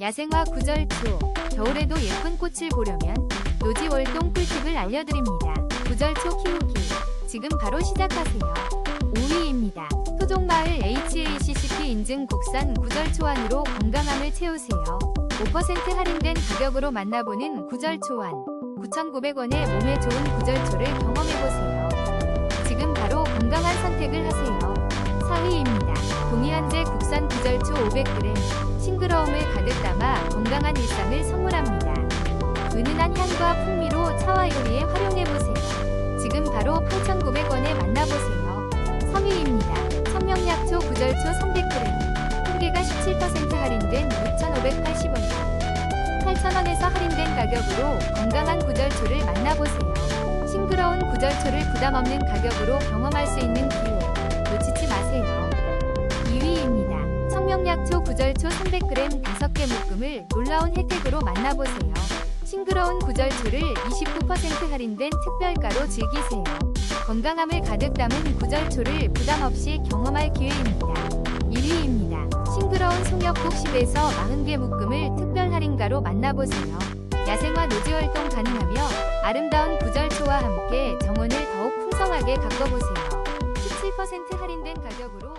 야생화 구절초, 겨울에도 예쁜 꽃을 보려면 노지월동 꿀팁을 알려드립니다. 구절초 키우기, 지금 바로 시작하세요. 5위입니다. 토종마을 HACCP 인증 국산 구절초안으로 건강함을 채우세요. 5% 할인된 가격으로 만나보는 구절초안. 9,900원에 몸에 좋은 구절초를 경험해보세요. 지금 바로 건강한 선택을 하세요. 4위입니다. 동이한제 국산 구절초 500g. 가득 담아 건강한 일상을 선물합니다. 은은한 향과 풍미로 차와 요리에 활용해보세요. 지금 바로 8,900원에 만나보세요. 3위입니다. 청명약초 구절초 300g. 한 개가 17% 할인된 6,580원. 8,000원에서 할인된 가격으로 건강한 구절초를 만나보세요. 싱그러운 구절초를 부담 없는 가격으로 경험할 수 있는 기회. 청명약초 구절초 300g 5개 묶음을 놀라운 혜택으로 만나보세요. 싱그러운 구절초를 29% 할인된 특별가로 즐기세요. 건강함을 가득 담은 구절초를 부담 없이 경험할 기회입니다. 1위입니다. 싱그러운 송역국 10에서 40개 묶음을 특별 할인가로 만나보세요. 야생화 노지 활동 가능하며 아름다운 구절초와 함께 정원을 더욱 풍성하게 가꿔보세요. 17% 할인된 가격으로